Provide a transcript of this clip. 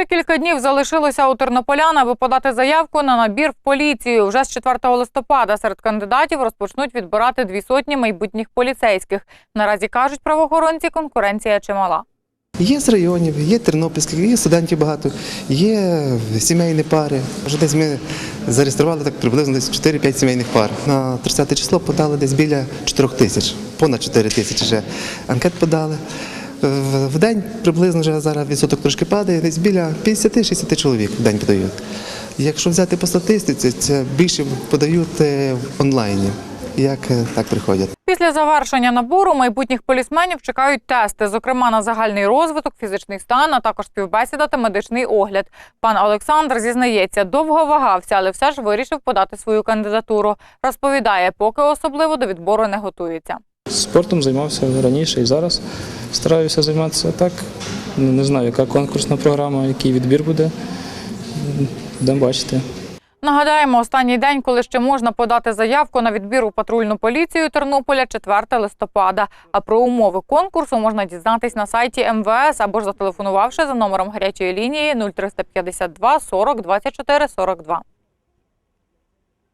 Ще кілька днів залишилося у тернополян, аби подати заявку на набір в поліцію. Вже з 4 листопада серед кандидатів розпочнуть відбирати дві сотні майбутніх поліцейських. Наразі кажуть правоохоронці, конкуренція чимала. Є з районів, є тернопільських, є студентів багато, є сімейні пари. Вже десь ми зареєстрували так приблизно 4-5 сімейних пар. На 30 число подали десь біля 4 тисяч, понад 4 тисячі вже анкет подали. В в день приблизно вже зараз відсоток трошки падає, десь біля 50-60 чоловік в день подають. Якщо взяти по статистиці, це більше подають е, в онлайні, як е, так приходять. Після завершення набору майбутніх полісменів чекають тести, зокрема на загальний розвиток, фізичний стан, а також співбесіда та медичний огляд. Пан Олександр зізнається, довго вагався, але все ж вирішив подати свою кандидатуру. Розповідає, поки особливо до відбору не готується. Спортом займався раніше і зараз стараюся займатися так. Не знаю, яка конкурсна програма, який відбір буде. Будемо бачити. Нагадаємо, останній день, коли ще можна подати заявку на відбір у патрульну поліцію Тернополя 4 листопада. А про умови конкурсу можна дізнатись на сайті МВС або ж зателефонувавши за номером гарячої лінії 0352 40 24 42.